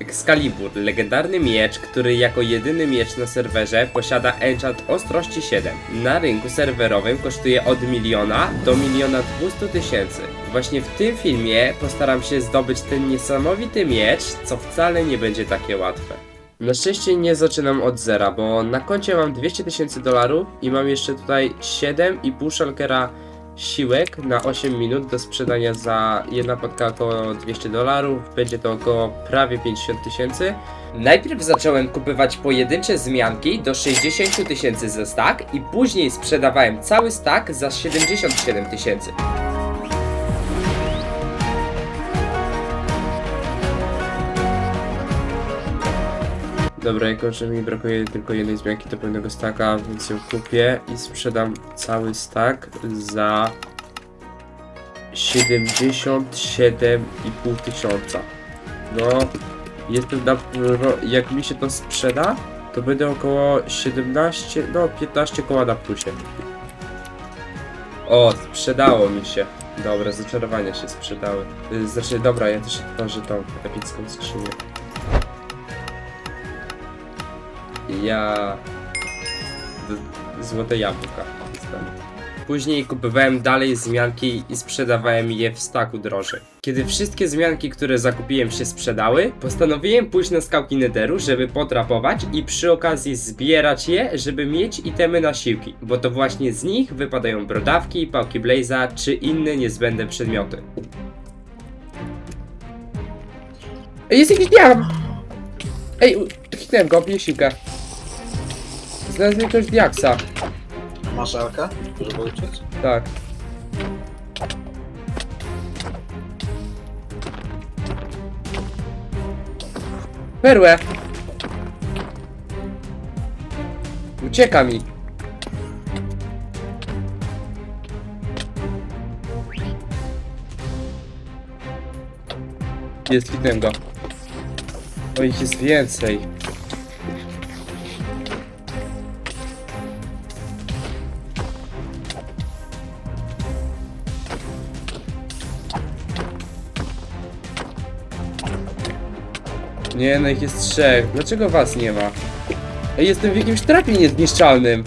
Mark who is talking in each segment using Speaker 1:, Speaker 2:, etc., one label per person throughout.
Speaker 1: Excalibur, legendarny miecz, który jako jedyny miecz na serwerze posiada enchant ostrości 7. Na rynku serwerowym kosztuje od miliona do miliona 200 tysięcy. Właśnie w tym filmie postaram się zdobyć ten niesamowity miecz, co wcale nie będzie takie łatwe. Na szczęście nie zaczynam od zera, bo na koncie mam 200 tysięcy dolarów i mam jeszcze tutaj 7,5 shulkera siłek na 8 minut do sprzedania za jedna podka około 200 dolarów, będzie to około prawie 50 tysięcy. Najpierw zacząłem kupować pojedyncze zmianki do 60 tysięcy za stack i później sprzedawałem cały stack za 77 tysięcy. Dobra, jako że mi brakuje tylko jednej zmianki do pełnego staka, więc ją kupię i sprzedam cały stack za 77,5 tysiąca. No, jestem na, jak mi się to sprzeda, to będę około 17, no 15 koła na plusie. O, sprzedało mi się. Dobra, zaczarowania się sprzedały. Y, Znaczy, dobra, ja też otworzę tą epicką skrzynię. Ja... Złote jabłka. Później kupowałem dalej zmianki i sprzedawałem je w staku drożej. Kiedy wszystkie zmianki, które zakupiłem się sprzedały, postanowiłem pójść na skałki Netheru, żeby potrapować i przy okazji zbierać je, żeby mieć itemy na siłki, bo to właśnie z nich wypadają brodawki, pałki Blaze'a czy inne niezbędne przedmioty. Jest jakiś diam! Ej, hitnąłem go, bije siłkę. Znalazłem jakiegoś diaksa.
Speaker 2: Masz Elkę, żeby?
Speaker 1: Tak. Perłę! Ucieka mi. Jest hitnąłem go. O, ich jest więcej. Nie, no ich jest trzech. Dlaczego was nie ma? Ej, jestem w jakimś trapie niezniszczalnym.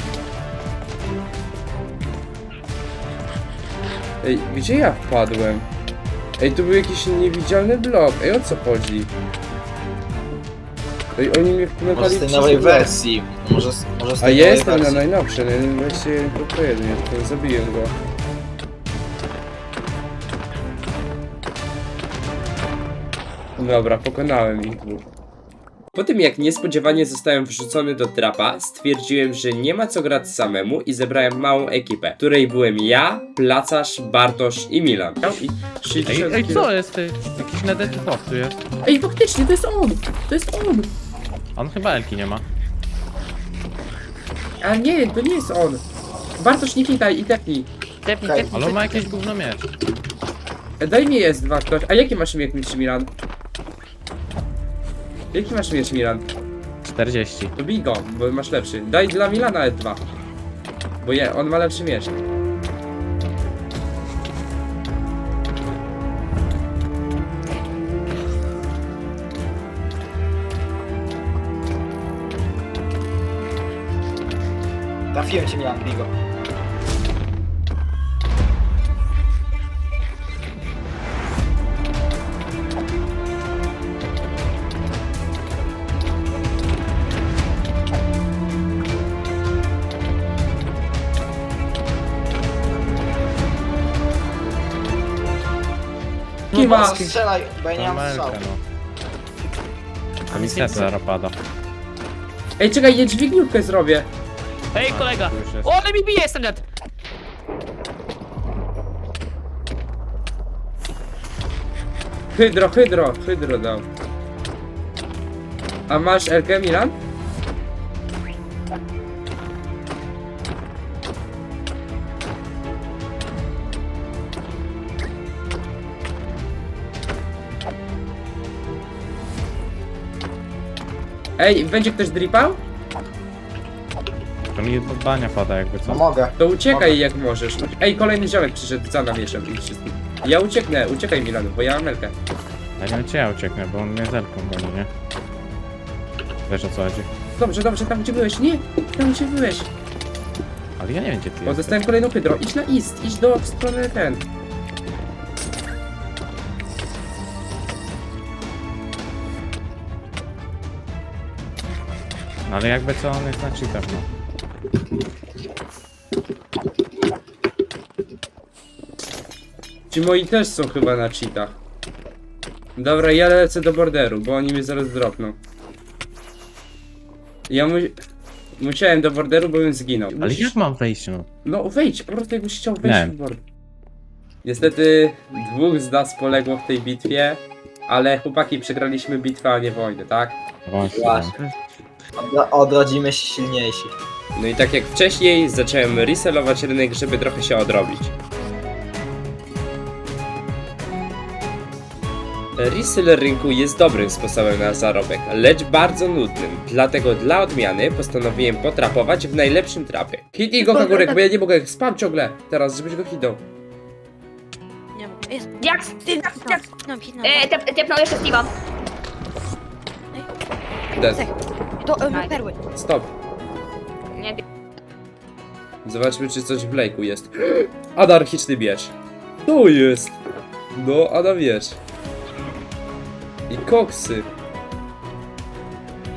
Speaker 1: Ej, gdzie ja wpadłem? Ej, tu był jakiś niewidzialny blok. Ej, o co chodzi? Ej, oni mnie
Speaker 2: Może
Speaker 1: wpłynęli
Speaker 2: z tej nowej wersji. Może, z- może z
Speaker 1: A
Speaker 2: tej
Speaker 1: ja
Speaker 2: nowej
Speaker 1: jestem na
Speaker 2: wersji.
Speaker 1: najnowszej, no właśnie tylko jeden, to zabiłem go. Dobra, pokonałem ich dwóch. Po tym jak niespodziewanie zostałem wrzucony do trapa, stwierdziłem, że nie ma co grać samemu i zebrałem małą ekipę, której byłem ja, Placarz, Bartosz i Milan. I
Speaker 3: Ej,
Speaker 1: 60
Speaker 3: ej,
Speaker 1: kilo-
Speaker 3: co jest ty? Jakiś nedetypow tu jest.
Speaker 1: Ej, faktycznie, to jest on! To jest on!
Speaker 3: On chyba Elki nie ma.
Speaker 1: A nie, to nie jest on! Bartosz, nie kitaj i tepnij.
Speaker 4: Tepnij,
Speaker 2: Okej.
Speaker 4: tepnij,
Speaker 3: Ale on ma jakieś gówno miecz.
Speaker 1: E, Daj mi jest dwa ktoś. A jaki masz miecz mistrz Milan? Jaki masz miecz Milan?
Speaker 3: 40.
Speaker 1: To bij go, bo masz lepszy. Daj dla Milana E2. Bo je, on ma lepszy miecz.
Speaker 2: Trafiłem cię Milan, Bigo.
Speaker 1: Kima!
Speaker 2: No, strzelaj, bo ja nie mam
Speaker 3: ma
Speaker 2: strzału.
Speaker 3: No. A mi serce zaraz pada.
Speaker 1: Ej, czekaj, ja dźwigniówkę zrobię.
Speaker 4: Hej kolega!
Speaker 3: tu już jest.
Speaker 4: O, ale mi bije, jestem dead!
Speaker 1: Hydro, hydro, hydro dał. A masz Elkę Milan? Ej, będzie ktoś dripał?
Speaker 3: To mi bania pada jakby
Speaker 2: No
Speaker 3: co.
Speaker 2: mogę.
Speaker 1: To uciekaj jak możesz. Ej, kolejny ziomek przyszedł za i wszystkim. Ja ucieknę, uciekaj Milanu, bo ja mam Elkę.
Speaker 3: Ja nie wiem czy ja ucieknę, bo on mnie zerką goni, nie? Wiesz o co chodzi?
Speaker 1: Dobrze, dobrze, tam gdzie byłeś, nie, tam gdzie byłeś.
Speaker 3: Ale ja nie wiem gdzie ty
Speaker 1: O,
Speaker 3: jesteś.
Speaker 1: dostałem kolejną hydro, idź na east, idź do w stronę ten.
Speaker 3: No ale jakby co on jest na cheatach, no.
Speaker 1: Ci moi też są chyba na cheatach. Dobra, ja lecę do borderu, bo oni mnie zaraz dropną. Ja mu... musiałem do borderu, bo bym zginął.
Speaker 3: Ale jak mam wejść, no?
Speaker 1: No wejdź, po prostu jakbyś chciał wejść
Speaker 3: Nie.
Speaker 1: w border. Niestety dwóch z nas poległo w tej bitwie, ale chłopaki przegraliśmy bitwę, a nie wojnę, tak?
Speaker 3: Właśnie.
Speaker 2: Właśnie. Odro- Odrodzimy się silniejsi.
Speaker 1: No i tak jak wcześniej, zacząłem reselować rynek, żeby trochę się odrobić. Resell rynku jest dobrym sposobem na zarobek, lecz bardzo nudnym. Dlatego dla odmiany postanowiłem potrapować w najlepszym trapie. Hitnij go Kagurek, bo ja nie mogę, spam ciągle. Teraz, żebyś go hitnął.
Speaker 5: Nie. Jest.
Speaker 6: Diaks,
Speaker 5: Ty, hitnął, hitnął.
Speaker 6: E, tep, tepnął jeszcze Steve'a.
Speaker 1: Dead.
Speaker 5: Do e, perły.
Speaker 1: Stop.
Speaker 6: Nie,
Speaker 1: Zobaczmy, czy coś w lejku jest. Anarchiczny miecz. To jest. No, Ada wiesz. I koksy.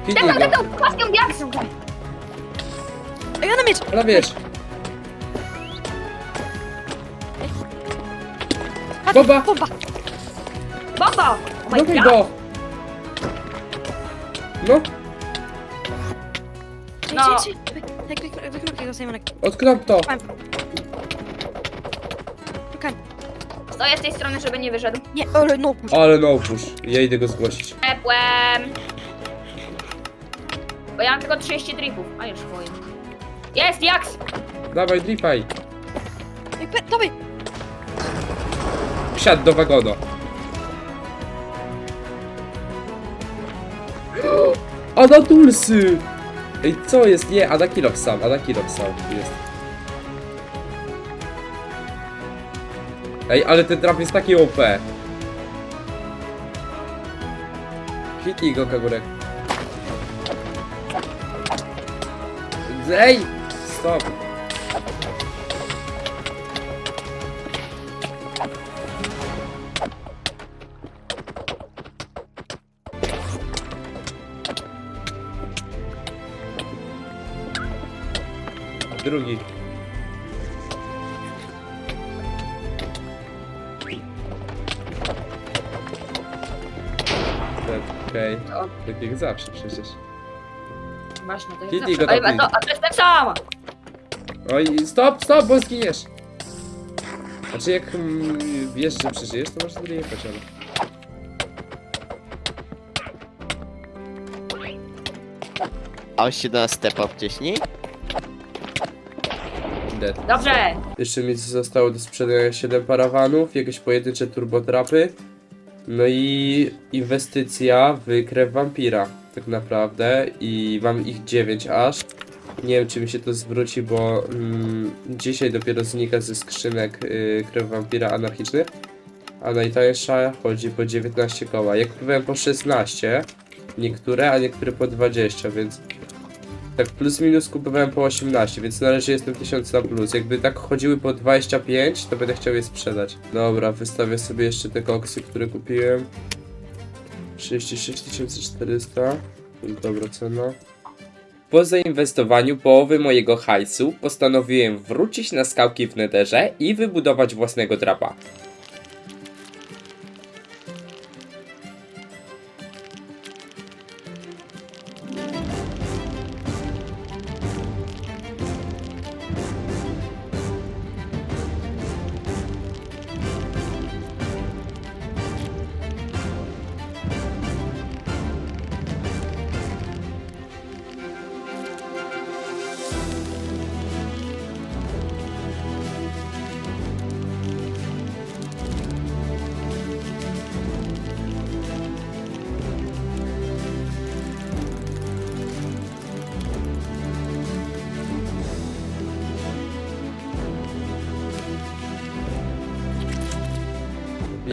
Speaker 1: Hitnij
Speaker 6: tepnął,
Speaker 1: go.
Speaker 6: tepnął, pasją Diaks.
Speaker 5: Ej, ona miecz!
Speaker 1: Ada wiesz. Bomba!
Speaker 5: Bomba!
Speaker 6: Bomba! Oh my
Speaker 1: Dawaj
Speaker 6: god.
Speaker 1: go! No,
Speaker 6: No.
Speaker 5: czy, wy- tak, wy- wyknopnij go, Simonek.
Speaker 1: odknop to.
Speaker 5: Szukam.
Speaker 6: Stoję z tej strony, żeby nie wyszedł.
Speaker 5: Nie, ale no puść.
Speaker 1: Ale no push. Ja idę go zgłosić.
Speaker 6: Tepłem. Bo ja mam tylko 30 dripów. A już moje. Jest, Diaks!
Speaker 1: Dawaj, dripaj.
Speaker 5: Ej, dawaj!
Speaker 1: Wsiadł do wagonu. Ada Tulsy! Ej, co jest? Nie, Ada Kilok sam, Ada Kilok sam jest. Ej, ale ten trap jest taki OP. Hitnij go, Kagurek. Ej! Stop! Drugi. Tak, Okej,
Speaker 6: O.
Speaker 1: tak jak zawsze przecież.
Speaker 6: Właśnie, to jest
Speaker 1: Kitty
Speaker 6: zawsze.
Speaker 1: go
Speaker 6: Ej, a to, a to jest ten sam!
Speaker 1: Oj, stop, stop, bo zginiesz! Znaczy jak mm, wiesz, że przeżyjesz, to masz sobie jechać, ale...
Speaker 7: A on się do nas stepał wcześniej?
Speaker 1: Dead.
Speaker 6: Dobrze!
Speaker 1: Jeszcze mi zostało do sprzedania 7 parawanów, jakieś pojedyncze turbotrapy. No i inwestycja w krew wampira, tak naprawdę. I mam ich 9 aż. Nie wiem, czy mi się to zwróci, bo mm, dzisiaj dopiero znika ze skrzynek y, krew wampira anarchicznych. A najtańsza chodzi po 19 koła. Ja kupowałem po 16, niektóre, a niektóre po 20, więc tak plus minus kupowałem po 18, więc na razie jestem 1000 na plus. Jakby tak chodziły po 25, to będę chciał je sprzedać. Dobra, wystawię sobie jeszcze te koksy, które kupiłem. 36 400. Dobra cena. Po zainwestowaniu połowy mojego hajsu postanowiłem wrócić na skałki w Netherze i wybudować własnego trapa.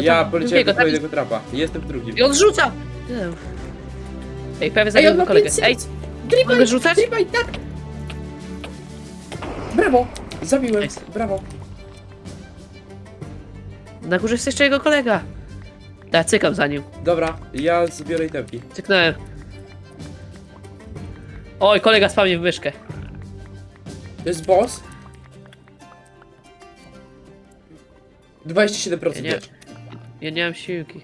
Speaker 1: Ja poleciałem
Speaker 4: drugiego,
Speaker 1: do kolejnego trapa. Jestem w drugim.
Speaker 4: I on rzuca! Nie. Ej, prawie zabił
Speaker 1: on ma
Speaker 4: kolegę.
Speaker 1: pięć
Speaker 4: Ej,
Speaker 1: Dribaj,
Speaker 4: mogę rzucać?
Speaker 1: dribaj, tak! Brawo! Zabiłem,
Speaker 4: Nice.
Speaker 1: brawo.
Speaker 4: Na górze jest jeszcze jego kolega. Ja cykam za nim.
Speaker 1: Dobra, ja zbiorę itemki.
Speaker 4: Cyknąłem. Oj, kolega spał w myszkę.
Speaker 1: To jest boss? 27%
Speaker 4: Ja nie,
Speaker 1: wiesz.
Speaker 4: Ja nie mam siłki.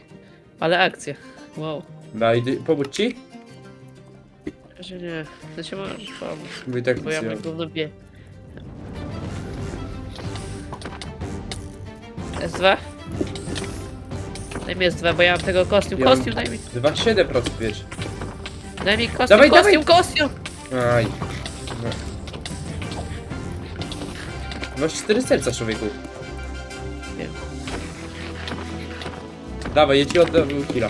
Speaker 4: Ale akcja. Wow.
Speaker 1: Daj, dy- pomóc ci?
Speaker 4: Że nie. To się możesz pomóc.
Speaker 1: Bo i tak
Speaker 4: Bo ja
Speaker 1: nie
Speaker 4: mam
Speaker 1: mam.
Speaker 4: bie. S2? Daj mi S2, bo ja mam tego kostium.
Speaker 1: Ja mam-
Speaker 4: Kostium, daj mi.
Speaker 1: 27% wiesz.
Speaker 4: Daj mi kostium,
Speaker 1: Dawaj,
Speaker 4: kostium, kostium!
Speaker 1: Aj. No. Masz 4 serca, człowieku. Dawaj, ja ci oddam killa.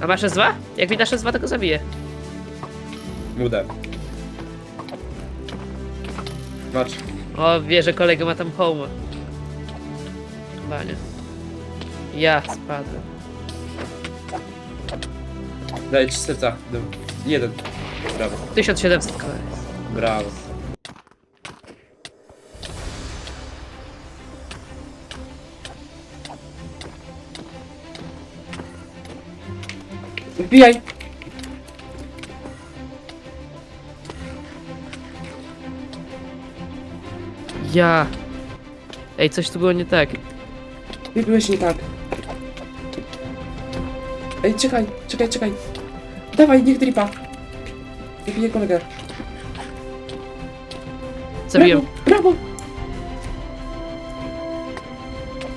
Speaker 4: A masz S2? Jak mi dasz S2, to go zabiję.
Speaker 1: Mudę. Masz.
Speaker 4: O, wie, że kolega ma tam home. Chyba nie. Ja spadłem.
Speaker 1: Daję ci serca. Jeden. Brawo.
Speaker 4: 1700 kolega.
Speaker 1: Brawo. Wbijaj!
Speaker 4: Ja. Ej, coś tu było nie tak.
Speaker 1: Nie byłeś nie tak. Ej, czekaj, czekaj, czekaj. Dawaj, niech dripa. Wybiję kolegę.
Speaker 4: Zabiłem.
Speaker 1: Brawo, brawo.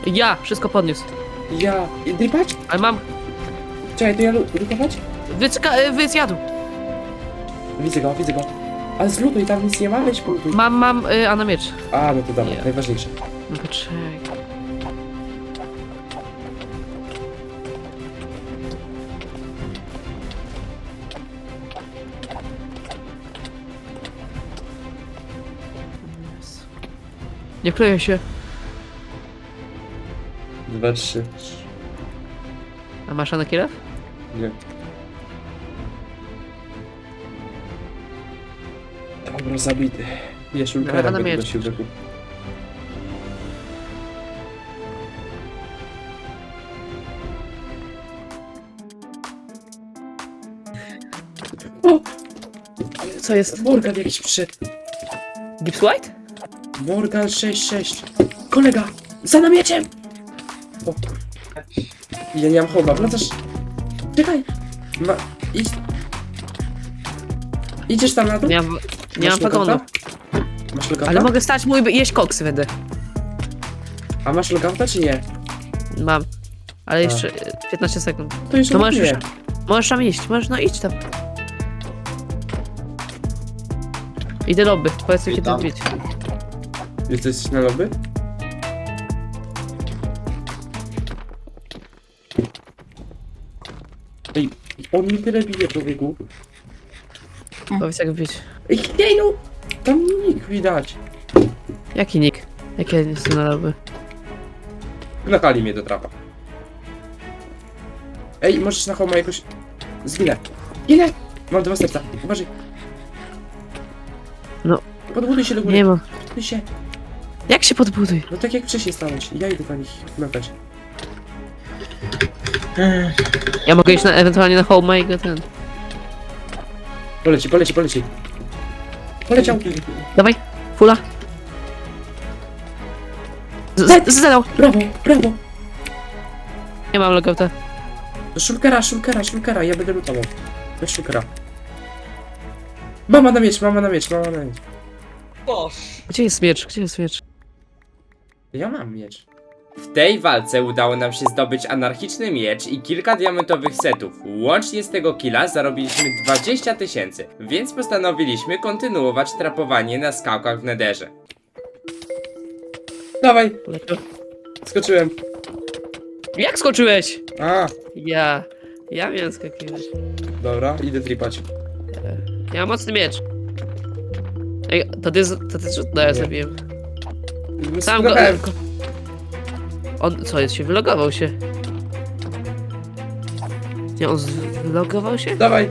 Speaker 4: Ja! Wszystko podniósł.
Speaker 1: Ja. I Dripać?
Speaker 4: Ale mam...
Speaker 1: Czekaj, to ja lu- lutować?
Speaker 4: Wycka... y, Wy zjadł.
Speaker 1: Widzę go, widzę go. Ale zlutuj, tam nic nie ma, weź polutuj.
Speaker 4: Mam, mam... Y, a na miecz.
Speaker 1: A, no to dobra,
Speaker 4: Nie.
Speaker 1: najważniejsze.
Speaker 4: No poczekaj. Nie kleję się.
Speaker 1: Dwa, trzy.
Speaker 4: A masz na
Speaker 1: Nie. Dobra, zabity. Jeszcze Ulkara
Speaker 4: na miecz.
Speaker 1: nosił wykup. O!
Speaker 4: Co jest?
Speaker 1: Morgan jakiś przyszedł.
Speaker 4: Gibbs White?
Speaker 1: Morgan 66. Kolega! Za namieciem! O kur... Ja nie mam chowa, wracasz... Czekaj! Ma... Idź... Idziesz tam na dół?
Speaker 4: Nie mam, nie mam
Speaker 1: Masz. Masz logouta?
Speaker 4: Ale mogę stać mój i jeść koksy będę.
Speaker 1: A masz logouta czy nie?
Speaker 4: Mam. Ale jeszcze y, 15 sekund.
Speaker 1: To jeszcze
Speaker 4: To
Speaker 1: nie.
Speaker 4: możesz już. Możesz tam iść, możesz, no idź tam. Idę lobby, powiedz mi kiedy
Speaker 2: Witam.
Speaker 1: Jesteś na lobby? Ej, on mi tyle bije, człowieku.
Speaker 4: Powiedz jak wbić.
Speaker 1: Ej, nie no! Tam nikt widać.
Speaker 4: Jaki nick? Jakie jest na lobby?
Speaker 1: Nakali mnie do trapa. Ej, możesz na homa jakoś... Zginę. Ile? Mam dwa serca. Uważaj.
Speaker 4: No.
Speaker 1: Podbuduj się do góry.
Speaker 4: Nie mam.
Speaker 1: Podbuduj się.
Speaker 4: Jak się podbuduj?
Speaker 1: No tak jak wcześniej stałeś. Ja idę na nich.
Speaker 4: Ja mogę iść na, ewentualnie na home i go ten.
Speaker 1: Poleci, poleci, poleci. Poleciał.
Speaker 4: Dawaj, fula. Z- z- Zadał!
Speaker 1: Brawo, brawo.
Speaker 4: Nie mam logouta.
Speaker 1: Szulkera, szulkera, szulkera, ja będę lutował. Weź szulkera. Mama na miecz, mama na miecz, mama na miecz.
Speaker 4: Gdzie jest miecz? Gdzie jest miecz?
Speaker 1: Ja mam miecz. W tej walce udało nam się zdobyć anarchiczny miecz i kilka diamentowych setów. Łącznie z tego killa zarobiliśmy 20 tysięcy, więc postanowiliśmy kontynuować trapowanie na skałkach w nederze. Dawaj, skoczyłem.
Speaker 4: Jak skoczyłeś?
Speaker 1: A,
Speaker 4: Ja. Ja miałem skakiwać.
Speaker 1: dobra, idę tripać.
Speaker 4: Ja mam mocny miecz. Ej, to ty, z- to ty zrzut? No ja
Speaker 1: Nie.
Speaker 4: zabiłem. Sam go... Ko- On, co jest się, wylogował się. Nie, on z- wylogował się?
Speaker 1: Dawaj!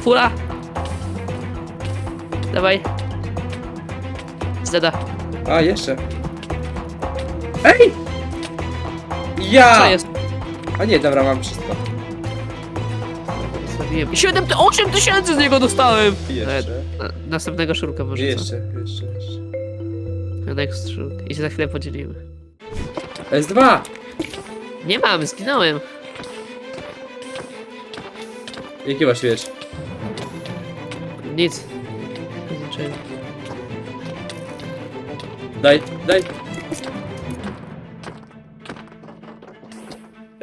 Speaker 4: Fula! Dawaj. Zeda.
Speaker 1: A, jeszcze. Ej! Ja!
Speaker 4: Co jest?
Speaker 1: A nie, dobra, mam wszystko.
Speaker 4: Zabiłem. 7, 8 tysięcy z niego dostałem!
Speaker 1: Jeszcze.
Speaker 4: Na, następnego szurka może co?
Speaker 1: Jeszcze, jeszcze, jeszcze.
Speaker 4: Next szurka. I się za chwilę podzielimy.
Speaker 1: S2!
Speaker 4: Nie mam, zginąłem.
Speaker 1: Jaki masz wiesz?
Speaker 4: Nic.
Speaker 1: Daj, daj.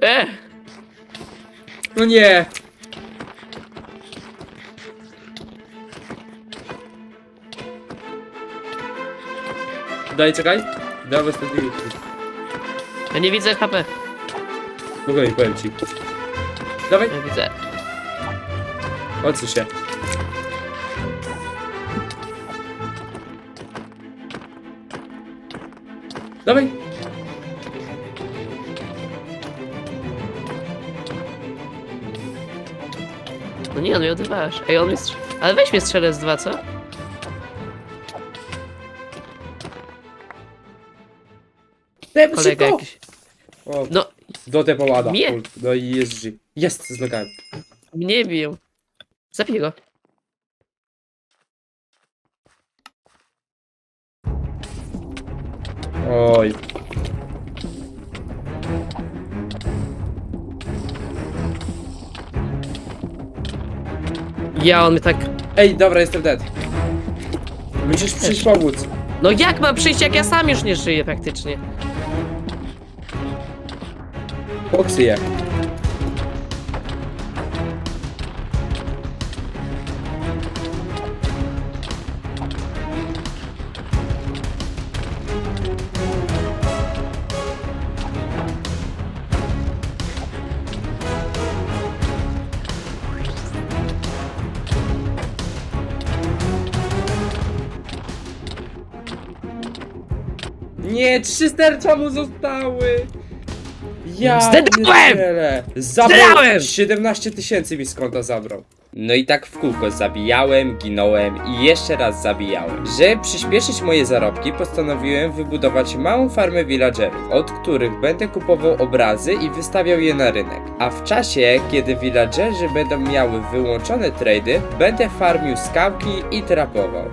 Speaker 4: E!
Speaker 1: No nie! Daj, czekaj. Dawaj ostatni
Speaker 4: Ja nie widzę HP.
Speaker 1: Spokojnie, powiem ci. Dawaj,
Speaker 4: Ja widzę.
Speaker 1: odsuń się. Dawaj.
Speaker 4: No nie, on mnie odrywasz. Ej, on mnie strz... Ale weź mnie strzelę z dwa, co?
Speaker 1: Daj,
Speaker 4: Kolega
Speaker 1: szybko.
Speaker 4: jakiś.
Speaker 1: O,
Speaker 4: No,
Speaker 1: do te połada.
Speaker 4: Nie.
Speaker 1: No i jest G. Jest, zlogałem.
Speaker 4: mnie biją. Zabiję go.
Speaker 1: Oj.
Speaker 4: Ja, on mnie tak...
Speaker 1: Ej, dobra, jestem dead. Musisz przyjść pomóc.
Speaker 4: No jak mam przyjść, jak ja sam już nie żyję praktycznie?
Speaker 1: Je. Nie, trzy stercza mu zostały! Ja
Speaker 4: Zdedałem!
Speaker 1: pierdzielę. Zabrał
Speaker 4: Zdedałem!
Speaker 1: 17 tysięcy mi z konta zabrał. No i tak w kółko zabijałem, ginąłem i jeszcze raz zabijałem. Żeby przyspieszyć moje zarobki, postanowiłem wybudować małą farmę villagerów, od których będę kupował obrazy i wystawiał je na rynek. A w czasie, kiedy villagerzy będą miały wyłączone trady, będę farmił skałki i trapował.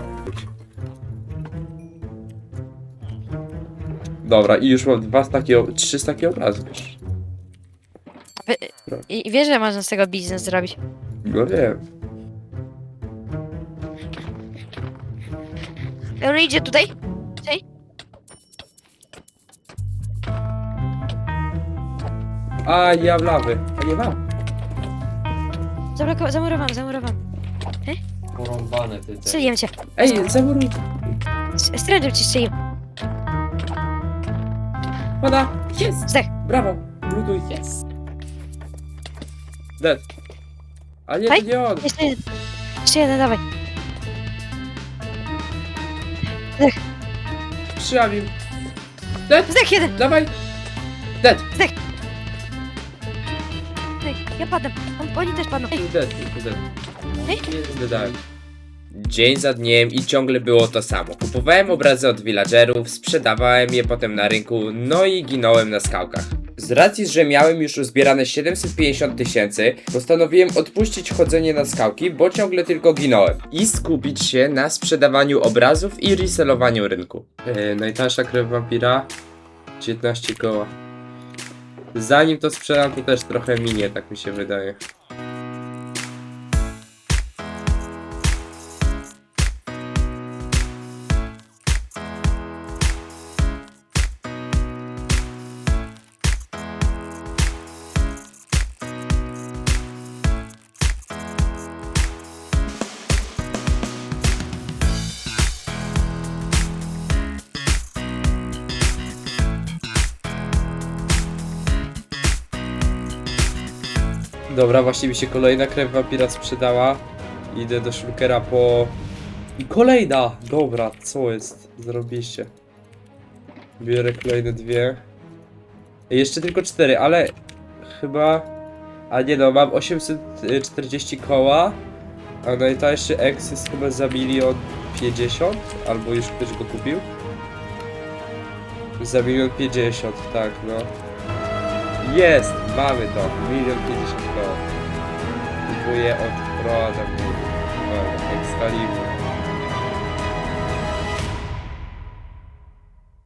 Speaker 1: Dobra, i już mam dwa takie, trzy takie obrazy.
Speaker 5: I, I wiesz, że można z tego biznes zrobić.
Speaker 1: No wiem.
Speaker 5: On idzie tutaj.
Speaker 1: A, ja w lawy. A nie mam.
Speaker 5: Zablokowałem, zamurowałem, zamurowałem.
Speaker 1: Porąbane ty
Speaker 5: Strzeliłem cię.
Speaker 1: Ej, zamuruj.
Speaker 5: S- Stręczył cię strzelił.
Speaker 1: Pada. Jest.
Speaker 5: Zdech.
Speaker 1: Brawo. Luduj. Jest. Dead. A nie, to nie on.
Speaker 5: Jeszcze jeden. Jeszcze jeden, dawaj.
Speaker 1: Przyjawił. Dead.
Speaker 5: Zdech jeden.
Speaker 1: Dawaj. Dead.
Speaker 5: Ej, ja padam. On, oni też padną. Ej,
Speaker 1: Dead. Dead. Nie. Dzień za dniem i ciągle było to samo. Kupowałem obrazy od villagerów, sprzedawałem je potem na rynku, no i ginąłem na skałkach. Z racji, że miałem już uzbierane 750 tysięcy, postanowiłem odpuścić chodzenie na skałki, bo ciągle tylko ginąłem. I skupić się na sprzedawaniu obrazów i reselowaniu rynku. Yy, najtańsza krew wampira 19 koła. Zanim to sprzedam, to też trochę minie, tak mi się wydaje. Właśnie mi się kolejna krew wampira sprzedała. Idę do szulkera po... I kolejna! Dobra, co jest? Zrobiliście. Biorę kolejne dwie. Jeszcze tylko cztery, ale chyba... A nie no, mam 840 koła, a najtańszy X jest chyba za milion 50, albo już ktoś go kupił. Za milion 50, tak no. Jest! Mamy to! Milion 50 koła. Kupuję od Proa, tam Excalibur.